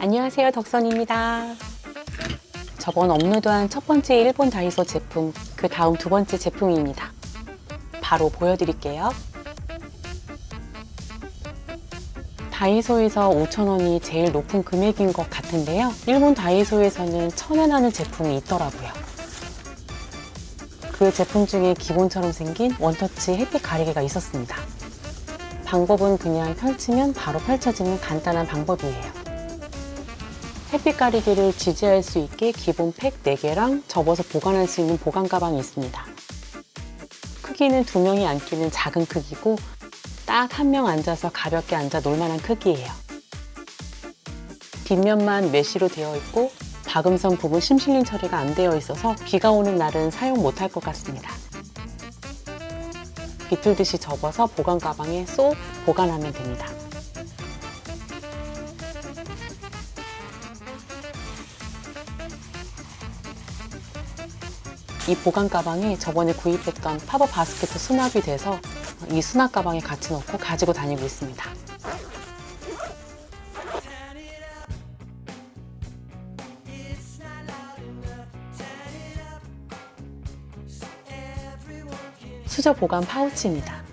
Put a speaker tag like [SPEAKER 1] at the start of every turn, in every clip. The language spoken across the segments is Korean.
[SPEAKER 1] 안녕하세요 덕선입니다. 저번 업로드한 첫 번째 일본 다이소 제품, 그 다음 두 번째 제품입니다. 바로 보여드릴게요. 다이소에서 5,000원이 제일 높은 금액인 것 같은데요. 일본 다이소에서는 1,000원 하는 제품이 있더라고요. 그 제품 중에 기본처럼 생긴 원터치 햇빛 가리개가 있었습니다. 방법은 그냥 펼치면 바로 펼쳐지는 간단한 방법이에요. 햇빛 가리개를 지지할 수 있게 기본 팩 4개랑 접어서 보관할 수 있는 보관 가방이 있습니다. 크기는 두 명이 앉기는 작은 크기고 딱 한 명 앉아서 가볍게 앉아 놀만한 크기예요. 뒷면만 메쉬로 되어 있고 박음선 부분 심실링 처리가 안 되어 있어서 비가 오는 날은 사용 못할 것 같습니다. 비틀듯이 접어서 보관 가방에 쏙 보관하면 됩니다. 이 보관 가방에 저번에 구입했던 팝업 바스켓 수납이 돼서 이 수납 가방에 같이 넣고 가지고 다니고 있습니다. 수저 보관 파우치입니다.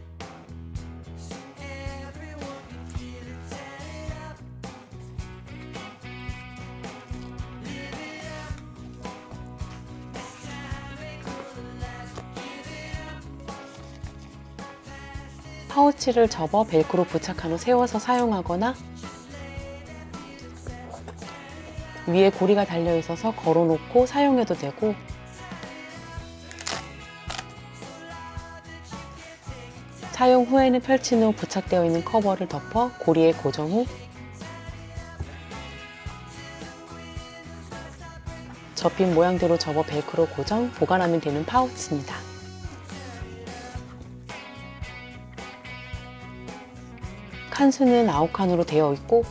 [SPEAKER 1] 파우치를 접어 벨크로 부착한 후 세워서 사용하거나 위에 고리가 달려 있어서 걸어놓고 사용해도 되고 사용 후에는 펼친 후 부착되어 있는 커버를 덮어 고리에 고정 후 접힌 모양대로 접어 벨크로 고정, 보관하면 되는 파우치입니다. 칸수는 아홉칸으로 되어 있고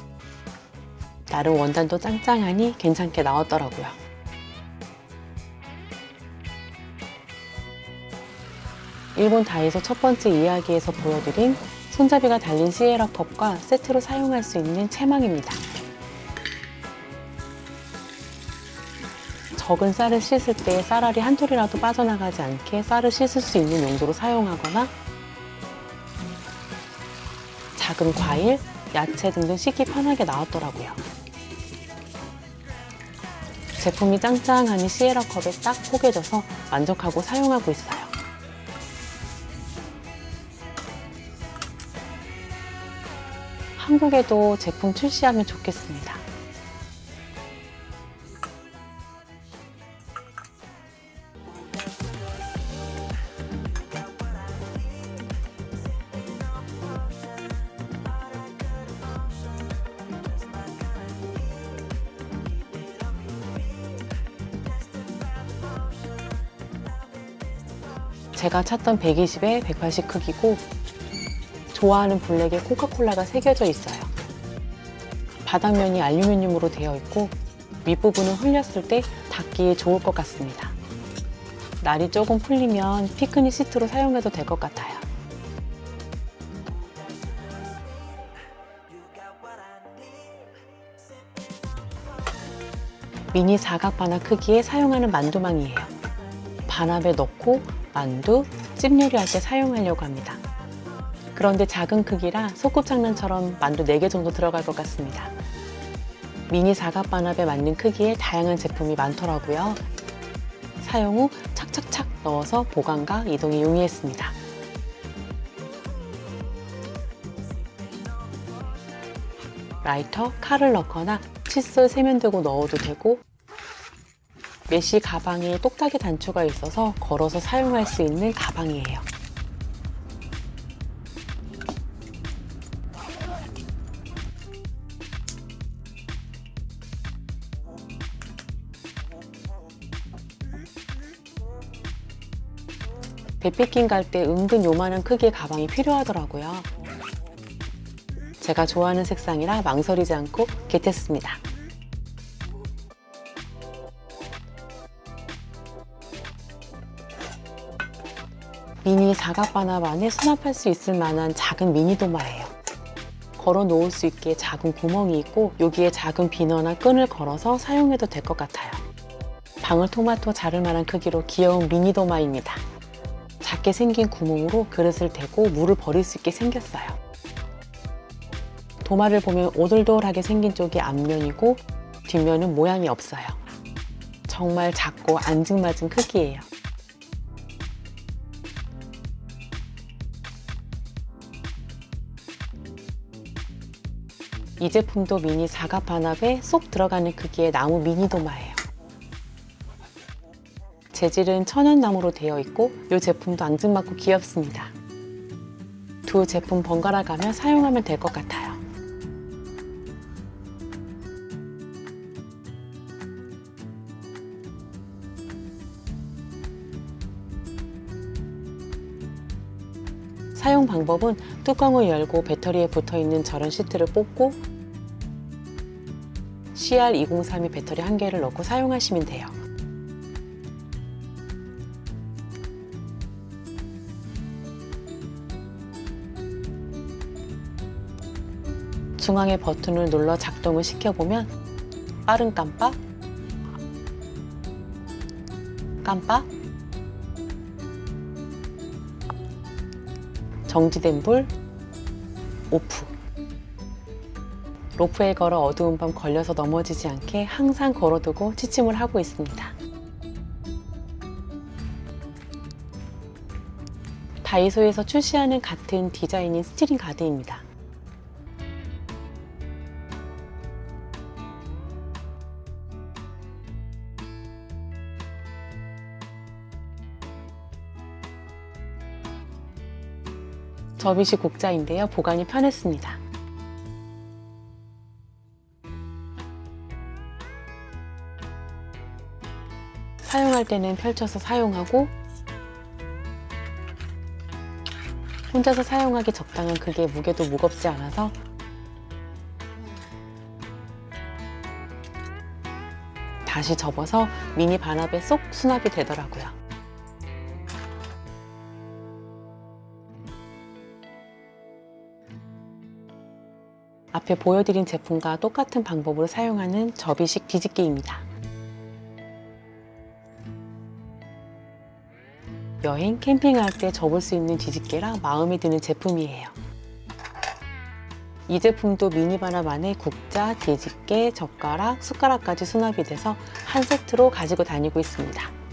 [SPEAKER 1] 나름 원단도 짱짱하니 괜찮게 나왔더라고요. 일본 다이소 첫 번째 이야기에서 보여드린 손잡이가 달린 시에라 컵과 세트로 사용할 수 있는 채망입니다. 적은 쌀을 씻을 때 쌀알이 한 톨이라도 빠져나가지 않게 쌀을 씻을 수 있는 용도로 사용하거나 작은 과일, 야채 등등 씻기 편하게 나왔더라고요. 제품이 짱짱하니 시에라 컵에 딱 포개져서 만족하고 사용하고 있어요. 한국에도 제품 출시하면 좋겠습니다. 제가 찾던 120에 180 크기고 좋아하는 블랙에 코카콜라가 새겨져 있어요. 바닥면이 알루미늄으로 되어 있고 윗부분은 흘렸을 때 닦기에 좋을 것 같습니다. 날이 조금 풀리면 피크닉 시트로 사용해도 될 것 같아요. 미니 사각 반합 크기의 사용하는 만두망이에요. 반합에 넣고 만두, 찜 요리할 때 사용하려고 합니다. 그런데 작은 크기라 소꿉장난처럼 만두 4개 정도 들어갈 것 같습니다. 미니 사각 반합에 맞는 크기의 다양한 제품이 많더라고요. 사용 후 착착착 넣어서 보관과 이동에 용이했습니다. 라이터, 칼을 넣거나 칫솔 세면대고 넣어도 되고 메쉬 가방에 똑딱이 단추가 있어서 걸어서 사용할 수 있는 가방이에요. 백패킹 갈 때 은근 요만한 크기의 가방이 필요하더라고요. 제가 좋아하는 색상이라 망설이지 않고 겟했습니다. 미니 사각 반합 안에 수납할 수 있을 만한 작은 미니 도마예요. 걸어 놓을 수 있게 작은 구멍이 있고 여기에 작은 비너나 끈을 걸어서 사용해도 될 것 같아요. 방울토마토 자를 만한 크기로 귀여운 미니 도마입니다. 작게 생긴 구멍으로 그릇을 대고 물을 버릴 수 있게 생겼어요. 도마를 보면 오돌돌하게 생긴 쪽이 앞면이고 뒷면은 모양이 없어요. 정말 작고 앙증맞은 크기예요. 이 제품도 미니 사각 반합에 쏙 들어가는 크기의 나무 미니 도마예요. 재질은 천연나무로 되어 있고 이 제품도 앙증맞고 귀엽습니다. 두 제품 번갈아 가며 사용하면 될 것 같아요. 사용 방법은 뚜껑을 열고 배터리에 붙어 있는 저런 시트를 뽑고 CR203이 배터리 한 개를 넣고 사용하시면 돼요. 중앙의 버튼을 눌러 작동을 시켜보면 빠른 깜빡, 깜빡, 정지된 불, 오프. 로프에 걸어 어두운 밤 걸려서 넘어지지 않게 항상 걸어두고 취침을 하고 있습니다. 다이소에서 출시하는 같은 디자인인 스티링 가드입니다. 접이식 국자인데요. 보관이 편했습니다. 사용할 때는 펼쳐서 사용하고 혼자서 사용하기 적당한 그게 무게도 무겁지 않아서 다시 접어서 미니 반합에 쏙 수납이 되더라고요. 앞에 보여드린 제품과 똑같은 방법으로 사용하는 접이식 뒤집개입니다. 여행, 캠핑할 때 접을 수 있는 뒤집개라 마음에 드는 제품이에요. 이 제품도 미니바나 안에 국자, 뒤집개, 젓가락, 숟가락까지 수납이 돼서 한 세트로 가지고 다니고 있습니다.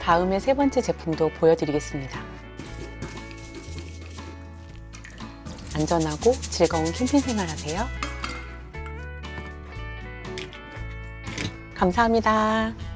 [SPEAKER 1] 다음에 세 번째 제품도 보여드리겠습니다. 안전하고 즐거운 캠핑 생활하세요. 감사합니다.